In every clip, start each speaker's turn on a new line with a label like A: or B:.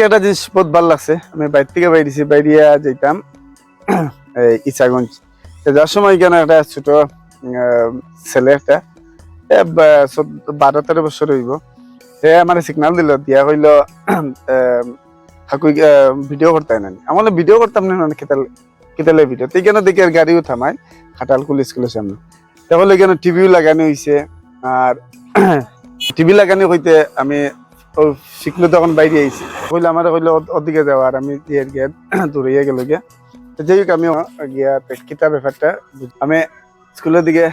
A: আজকে একটা জিনিস বহুত ভালো লাগছে। আমি বাইর থেকে বাইরেছি বাইরিয়া যেতাম এই ইসাগঞ্জ যার সময় কেন একটা ছোট ছেলে একটা বারো, তেরো বছর হইব। সে আমার সিগনাল দিল, দিয়া কইল হাকুই ভিডিও করতে না আমার ভিডিও করতাম না কেতাল কেতালে ভিডিও তো কেন দেখি আর গাড়িও থামাই খাটাল খাটালকুল স্কুলের সামনে। তাহলে কেন টিভিও লাগানো হয়েছে আর টিভি লাগানো হইতে আমি ও শিখলো তখন বাইরে আইছি। কইলে আমার কইলে ওদ- ওদিকে যাওয়া আর আমি ইয়ের গিয়ে দূরে গেল গিয়া। যাই হোক আমি গিয়া তে- কিতাব ব্যাপারটা আমি স্কুলের দিকে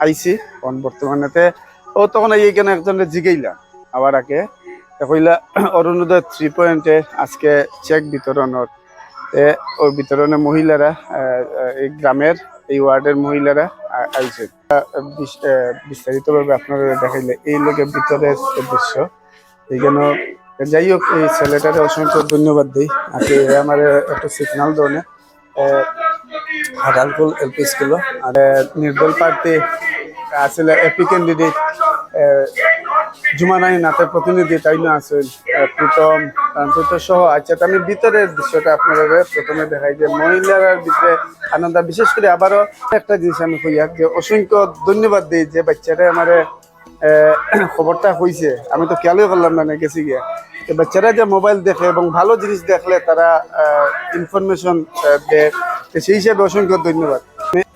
A: আইছি তখন বর্তমানেতে। ও তখন এই এইখানে একজন জিগাইলা আবার আগে। কইলা, অরুণোদয় থ্রি পয়েন্টে আজকে চেক বিতরণের এ ওই বিতরণে মহিলারা এই গ্রামের এই ওয়ার্ডের মহিলারা আইছে। বিস্তারিত ভাবে আপনারা দেখাইলে এই লোকের ভিতরের দৃশ্য এইখানে যাই হোক, এই ছেলেটারে অসংখ্য ধন্যবাদ দিই। আজকে আমার একটা সিগনাল দোনে হাডালকুল এলপি স্কুল আর নির্দল প্রার্থী, আসলে এপি ক্যান্ডিডেট জুমানাই নাথের প্রতিনিধি তাই না আছেন প্রীতম প্রীতম সহ আচ্ছা আমি ভিতরের দৃশ্যটা আপনারা প্রথমে দেখাই যে মহিলার ভিতরে আনন্দ। বিশেষ করে আবারও একটা জিনিস আমি কইয়া যে অসংখ্য ধন্যবাদ দিই যে বাচ্চারা আমার খবরটা হয়েছে আমি তো খেয়ালই করলাম না গেছি গিয়ে। বাচ্চারা যে মোবাইল দেখে এবং ভালো জিনিস দেখলে তারা ইনফরমেশন দেয়। সেই হিসাবে অসংখ্য ধন্যবাদ।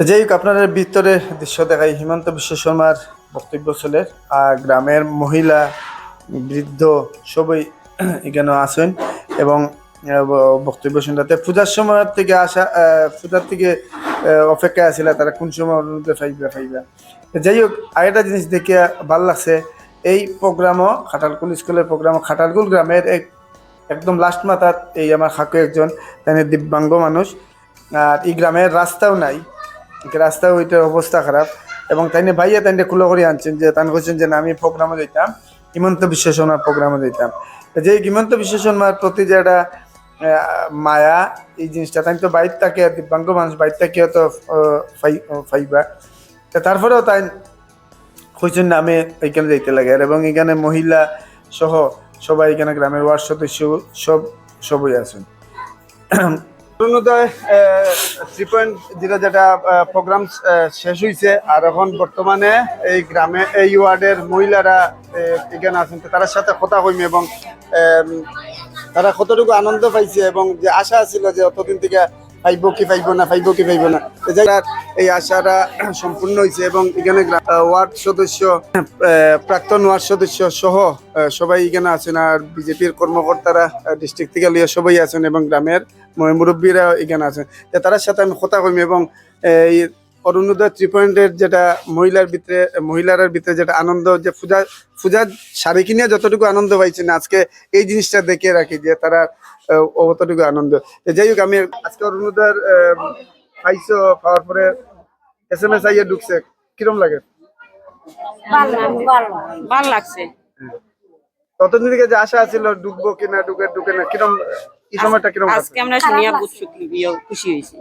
A: যাই হোক, আপনাদের ভিতরে দৃশ্য দেখাই হিমন্ত বিশ্ব শর্মার বক্তব্য চলে। আর গ্রামের মহিলা, বৃদ্ধ সবই এখানে আছেন এবং বক্তব্য শুনতে পূজার সময় থেকে আসা পূজার থেকে অপেক্ষায় আছিল তারা কোন সময় অনুরোধে ফাইবা ফাইবা। যাই হোক, আরেকটা জিনিস দেখে ভালো লাগছে, এই প্রোগ্রামও খাটালকুল স্কুলের প্রোগ্রামও, খাটালকুল গ্রামের এক, একদম লাস্ট মাথাত এই আমার খাকু একজন তাই দিব্যাঙ্গ মানুষ। আর এই গ্রামের রাস্তাও নাই, এই রাস্তাও ওইটার অবস্থা খারাপ। এবং তাই ভাইয়া তাই খুলো করে আনছেন যে তান বলছেন যে আমি প্রোগ্রামে যেতাম হিমন্ত বিশ্ব শর্মার প্রোগ্রামে যেতাম যে হিমন্ত বিশ্ব শর্মার প্রতি যে একটা মায়া, এই জিনিসটা তাই তো বাইর থাকে দিব্যাঙ্গ মানুষ বাইর থাকে তো ফাইবা। তো তারপরেও তাই কইছেন আমি এখানে যাইতে লাগে। আর এবং এখানে মহিলা সহ সবাই এখানে গ্রামের ওয়ার্ড সদস্য সব, সবই আছেন। অরুণোদয় থ্রি পয়েন্ট জিরো যেটা প্রোগ্রাম শেষ হয়েছে আর এখন বর্তমানে এই গ্রামে, এই ওয়ার্ডের মহিলারা এখানে আছেন। তার সাথে কথা হইম এবং তারা কতটুকু আনন্দ পাইছে এবং যে আশা ছিল যে অতদিন থেকে পাইব কি পাইব না, পাইব কি পাইব না। এই আশাটা সম্পূর্ণ হয়েছে এবং এখানে ওয়ার্ড সদস্য প্রাক্তন ওয়ার্ড সদস্য সহ সবাই এখানে আছেন আর বিজেপির কর্মকর্তারা ডিস্ট্রিক্ট থেকে লিয়ে সবাই আছেন এবং গ্রামের মুরব্বীরা এখানে আছেন। তারা সাথে আমি কথা কইমি এবং এই অরুণোদয় থ্রি পয়েন্টের যেটা মহিলার ভিতরে মহিলার ভিতরে যেটা আনন্দ যে পূজা পূজার শাড়ি কিনে যতটুকু আনন্দ পাইছেন আজকে এই জিনিসটা দেখে রাখি যে তারা অতটুকু আনন্দ। যাই হোক আমি আজকে অরুণোদয়ের আহ, পাইছো পাওয়ার পরে এস এম এস আইয়ে ঢুকছে। কিরম লাগে?
B: ভালো লাগছে।
A: ততদিন থেকে যে আশা ছিল ঢুকবো কিনা ঢুকে ঢুকে না কিরম এই সময়টা কিরম?
B: আজকে আমরা শুনিয়া খুশি হয়েছি।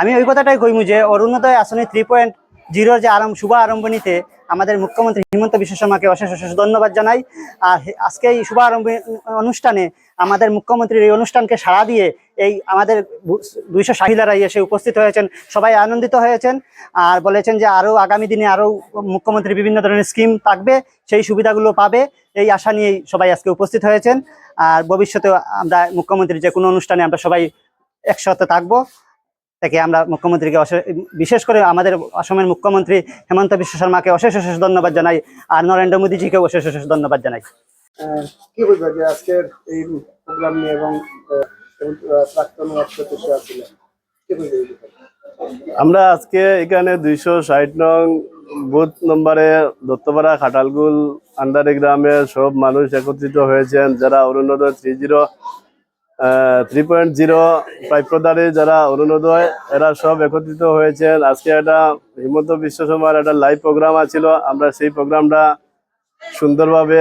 C: আমি ওই কথাটাই কইমু যে অরুণোদয় আসনে থ্রি পয়েন্ট জিরোর যে আরম্ভ শুভ আরম্ভণীতে আমাদের মুখ্যমন্ত্রী হিমন্ত বিশ্ব শর্মাকে অশেষ অশেষ ধন্যবাদ জানাই। আর আজকে এই শুভ আরম্ভ অনুষ্ঠানে আমাদের মুখ্যমন্ত্রীর এই অনুষ্ঠানকে সাড়া দিয়ে এই আমাদের দুইশো শাহিলারা এসে উপস্থিত হয়েছেন। সবাই আনন্দিত হয়েছেন। আর বলেছেন যে আরও আগামী দিনে আরও মুখ্যমন্ত্রী বিভিন্ন ধরনের স্কিম থাকবে, সেই সুবিধাগুলো পাবে। এই আশা নিয়েই সবাই আজকে উপস্থিত হয়েছেন। আর ভবিষ্যতে আমরা মুখ্যমন্ত্রীর যে কোনো অনুষ্ঠানে আমরা সবাই একসাথে থাকব। থেকে আমরা মুখ্যমন্ত্রীকে বিশেষ করে আমাদের অসমের মুখ্যমন্ত্রী হেমন্ত বিশ্ব শর্মাকে অশেষ অশেষ ধন্যবাদ জানাই আর নরেন্দ্র মোদীজিকে অশেষ অশেষ ধন্যবাদ জানাই
A: কি বলবে যে আজকের এই প্রোগ্রাম নিয়ে এবং প্রাক্তন?
D: আমরা আজকে এখানে দুইশো ষাট নং বুথ নম্বরে দত্তপাড়া খাটালগুল আন্ডারে গ্রামের সব মানুষ একত্রিত হয়েছেন যারা Arunodoy three zero three point zero প্রাপ্যদারে যারা অরুণোদয় এরা সব একত্রিত হয়েছেন আজকে একটা হিমন্ত বিশ্ব শর্মার একটা লাইভ প্রোগ্রাম আছিল। আমরা সেই প্রোগ্রামটা সুন্দরভাবে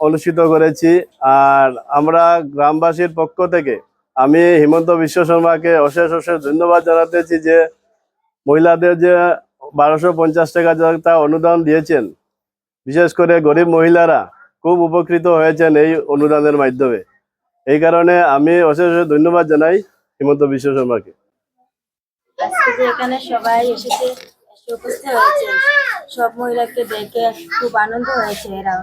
D: অনুষ্ঠিত করেছি। আর আমরা গ্রামবাসীর পক্ষ থেকে আমি হিমন্ত বিশ্ব শর্মাকে অশেষ অশেষ ধন্যবাদ জানাতেছি যে মহিলাদের যে বারোশো পঞ্চাশ টাকা একটা অনুদান দিয়েছেন। বিশেষ করে গরিব মহিলারা খুব উপকৃত হয়েছেন এই অনুদানের মাধ্যমে। এই কারণে আমি অশেষ ধন্যবাদ জানাই হিমন্ত বিশ্ব শর্মাকে।
E: এখানে সবাই এসেছে হয়েছে, সব মহিলাকে দেখে খুব আনন্দ হয়েছে এরা।